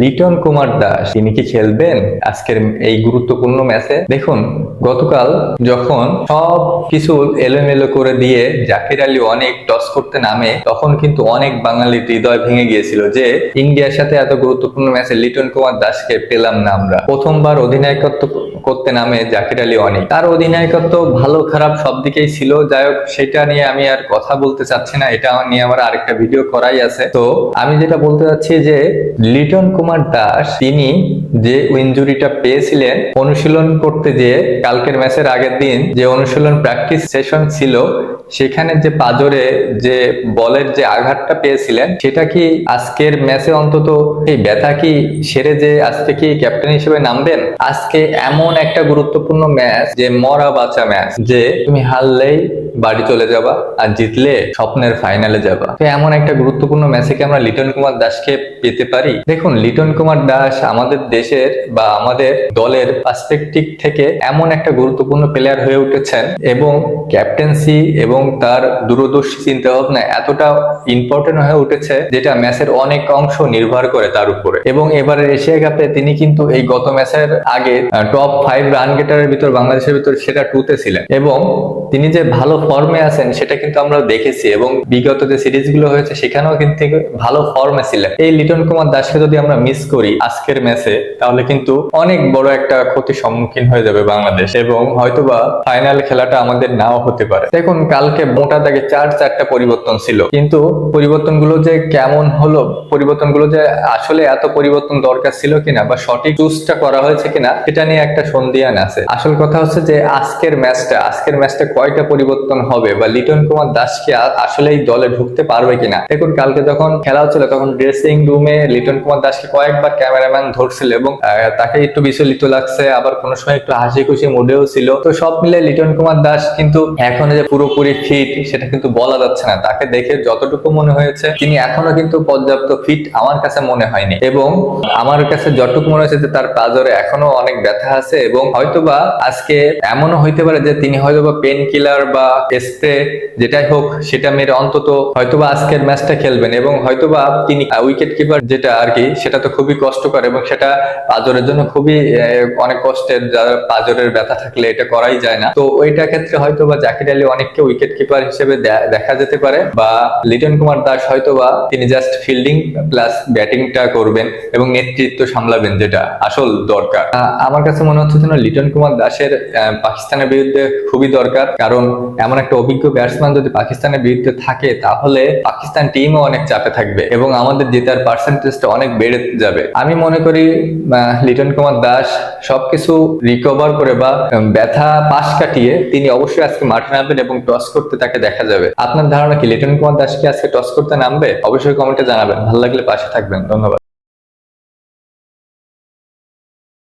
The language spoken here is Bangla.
লিটন কুমার দাস, তিনি কি খেলবেন? আজকের এই গুরুত্বপূর্ণ ম্যাচে? দেখুন, গতকাল যখন সব কিছু এলোমেলো করে দিয়ে জাকির আলী অনেক টস করতে নামে, তখন কিন্তু অনেক বাঙালির হৃদয় ভেঙে গিয়েছিল যে, ইন্ডিয়ার সাথে এত গুরুত্বপূর্ণ ম্যাচে লিটন কুমার দাসকে পেলাম না আমরা। প্রথমবার অধিনায়কত্ব করতে নামে জাকির আলী অনেক। তার অধিনায়কত্ব ভালো, খারাপ সব দিকেই ছিল। যাই হোক, সেটা নিয়ে আমি আর কথা বলতে চাচ্ছি না। এটা নিয়ে আমার আরেকটা ভিডিও করাই আছে। তো, আমি যেটা বলতে চাচ্ছি যে, লিটন দাস তিনি যে ইনজুরিটা পেয়েছিলেন, অনুশীলন করতে যেয়ে কালকের ম্যাচের আগের দিন যে অনুশীলন প্র্যাকটিস সেশন ছিল, সেখানে যে পাজরে যে বলের যে আঘাতটা পেয়েছিলেন, সেটা কি আজকের ম্যাচে অন্তত এই ব্যথা কি সেরে যে আজকে কি ক্যাপ্টেন হিসেবে নামবেন? আজকে এমন একটা গুরুত্বপূর্ণ ম্যাচ, যে মরা বাঁচা ম্যাচ, যে তুমি হারলেই বাড়ি চলে যাবা আর জিতলে স্বপ্নের ফাইনালে যাবা। তো এমন একটা গুরুত্বপূর্ণ ম্যাচে কি আমরা লিটন কুমার দাসকে পেতে পারি? দেখুন লিটন কুমার দাস আমাদের দেশের বা আমাদের দলের পার্সপেক্টিভ থেকে এমন একটা গুরুত্বপূর্ণ প্লেয়ার হয়ে উঠেছেন এবং ক্যাপ্টেন্সি এবং তার দূরদর্শী চিন্তা ভাবনা এতটা ইম্পর্টেন্ট হয়ে উঠেছে যেটা ম্যাচের অনেক অংশ নির্ভর করে তার উপরে। এবং এবারের এশিয়া কাপে তিনি কিন্তু এই গত ম্যাচের আগে টপ ফাইভ রান গেটারের ভিতর, বাংলাদেশের ভিতর সেটা টুতে ছিলেন। এবং তিনি যে ভালো ফর্মে আছেন সেটা কিন্তু আমরা দেখেছি এবং বিগত যে সিরিজগুলো হয়েছে সেখানেও কিন্তু ভালো ফর্মে ছিলেন। এই লিটন কুমার দাসকে যদি আমরা মিস করি আজকের ম্যাচে তাহলে কিন্তু অনেক বড় একটা ক্ষতির সম্মুখীন হয়ে যাবে বাংলাদেশ এবং হয়তোবা ফাইনাল খেলাটা আমাদের নাও হতে পারে। দেখুন, কালকে মোটা দাগে চার চারটা পরিবর্তন ছিল। কিন্তু পরিবর্তনগুলো যে কেমন হলো, পরিবর্তনগুলো যে আসলে এত পরিবর্তন দরকার ছিল কিনা বা সঠিক চুজটা করা হয়েছে কিনা এটা নিয়ে একটা সন্ধিয়ান আছে। আসল কথা হচ্ছে যে আজকের ম্যাচটা আজকের ম্যাচটা কয়টা পরিবর্তন হবে বা লিটন কুমার দাস কি আ- আসলেই দলে ঢুকতে পারবে কিনা? দেখুন, কালকে যখন খেলা হচ্ছিল, তখন ড্রেসিং রুমে লিটন কুমার দাসকে কয়েকবার ক্যামেরাম্যান ধরছিল এবং তাকে একটু বিচলিত লাগছে, আবার কোনো সময় একটু হাসি খুশি মুডেও ছিল। তো সব মিলে লিটন কুমার দাস কিন্তু এখন যে পুরোপুরি ফিট সেটা কিন্তু বলা যাচ্ছে না। তাকে দেখে যতটুকু মনে হয়েছে, তিনি এখনও কিন্তু পর্যাপ্ত ফিট আমার কাছে মনে হয়নি। এবং আমার কাছে যতটুকু মনে হয়েছে যে তার পাজরে এখনও অনেক ব্যথা আছে এবং হয়তোবা আজকে এমনও হইতে পারে যে তিনি হয়তোবা পেন কিলার বা স্প্রে যেটাই হোক, সেটা মেরে অন্তত হয়তোবা আজকের ম্যাচটা খেলবেন। এবং হয়তোবা তিনি উইকেট কিপার যেটা আর কি, সেটা তো খুবই কষ্টকর এবং সেটা পাজরের জন্য খুবই অনেক কষ্টের, যারা পাজরের ব্যথা থাকলে এটা করাই যায় না। তো ওইটা ক্ষেত্রে হয়তোবা জাকির আলী অনেককে উইকেট কিপার হিসেবে দেখা যেতে পারে বা লিটন কুমার দাস হয়তোবা তিনি জাস্ট ফিল্ডিং প্লাস ব্যাটিংটা করবেন এবং নেতৃত্ব সামলাবেন যেটা আসল দরকার। আমার কাছে মনে হচ্ছে যেন লিটন কুমার দাসের পাকিস্তানের বিরুদ্ধে খুবই দরকার কারণ এমন একটা অভিজ্ঞ ব্যাটসম্যান যদি পাকিস্তানের বিরুদ্ধে থাকে তাহলে পাকিস্তান টিমও অনেক চাপে থাকবে এবং আমাদের জেতার পার্সেন্টেজটা অনেক বেড়ে যাবে। আমি মনে করি লিটন কুমার দাস সবকিছু রিকভার করে বা ব্যথা পাশ কাটিয়ে তিনি অবশ্যই আজকে মাঠে নামবেন এবং টস করতে তাকে দেখা যাবে। আপনার ধারণা কি? লিটন কুমার দাসকে আজকে টস করতে নামবে? অবশ্যই কমেন্টে জানাবেন। ভালো লাগলে পাশে থাকবেন। ধন্যবাদ।